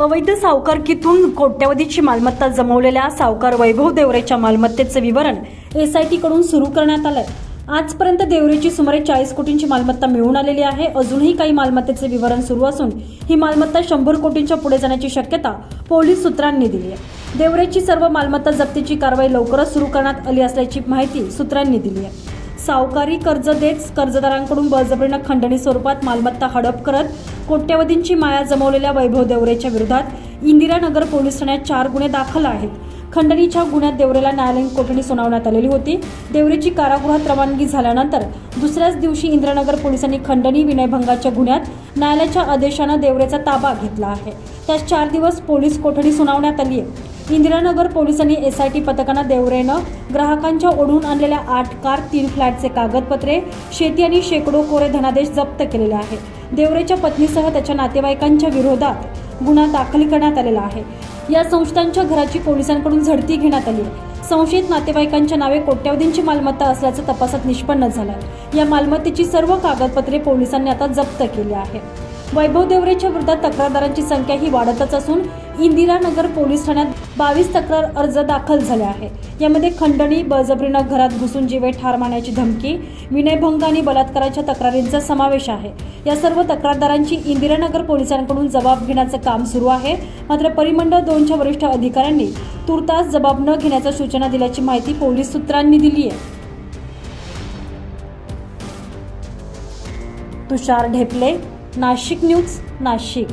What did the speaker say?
अवैध सावकारकीतून कोट्यवधीची मालमत्ता जमवलेल्या सावकार वैभव देवरेच्या मालमत्तेचं विवरण एस आय टीकडून सुरू करण्यात आलंय. आजपर्यंत देवरेची सुमारे चाळीस कोटींची मालमत्ता मिळून आलेली आहे. अजूनही काही मालमत्तेचे विवरण सुरू असून ही मालमत्ता शंभर कोटींच्या पुढे जाण्याची शक्यता पोलीस सूत्रांनी दिली आहे. देवरेची सर्व मालमत्ता जप्तीची कारवाई लवकरच सुरू करण्यात आली असल्याची माहिती सूत्रांनी दिली आहे. सावकारी कर्ज देत कर्जदारांकडून बळजबरीनं खंडणी स्वरूपात मालमत्ता हडप करत कोट्यवधींची माया जमवलेल्या वैभव देवरेच्या विरोधात इंदिरानगर पोलीस ठाण्यात चार गुन्हे दाखल आहेत. खंडणीच्या गुन्ह्यात देवरेला न्यायालयीन कोठडी सुनावण्यात आलेली होती. देवरेची कारागृहात रवानगी झाल्यानंतर दुसऱ्याच दिवशी इंद्रनगर पोलिसांनी खंडणी विनयभंगाच्या गुन्ह्यात न्यायालयाच्या आदेशानं देवरेचा ताबा घेतला आहे. त्यास चार दिवस पोलीस कोठडी सुनावण्यात आली आहे इंदिरानगर पोलिसांनी एसआयटी पथकानं देवरेनं ग्राहकांच्या ओढून आणलेल्या आठ कार तीन फ्लॅटचे कागदपत्रे शेती आणि शेकडो कोरे धनादेश जप्त केलेले आहे देवरेच्या पत्नीसह त्याच्या नातेवाईकांच्या विरोधात गुन्हा दाखल करण्यात आलेला आहे. या संस्थांच्या घराची पोलिसांकडून झडती घेण्यात आली संशयित नातेवाईकांच्या नावे कोट्यवधींची मालमत्ता असल्याचं तपासात निष्पन्न झालं या मालमत्तेची सर्व कागदपत्रे पोलिसांनी आता जप्त केली आहेत. वैभव देवरेच्या विरोधात तक्रारदारांची संख्या ही वाढतच असून इंदिरानगर पोलीस ठाण्यात बावीस तक्रार अर्ज दाखल झाले आहे यामध्ये खंडणी बळजबरीनं घरात घुसून जीवे ठार मारण्याची धमकी विनयभंग आणि बलात्काराच्या तक्रारींचा समावेश आहे. या सर्व तक्रारदारांची इंदिरानगर पोलिसांकडून जबाब घेण्याचं काम सुरू आहे. मात्र परिमंडळ दोनच्या वरिष्ठ अधिकाऱ्यांनी तुर्तास जबाब न घेण्याच्या सूचना दिल्याची माहिती पोलीस सूत्रांनी दिली आहे. तुषार ढेपले नाशिक न्यूज नाशिक.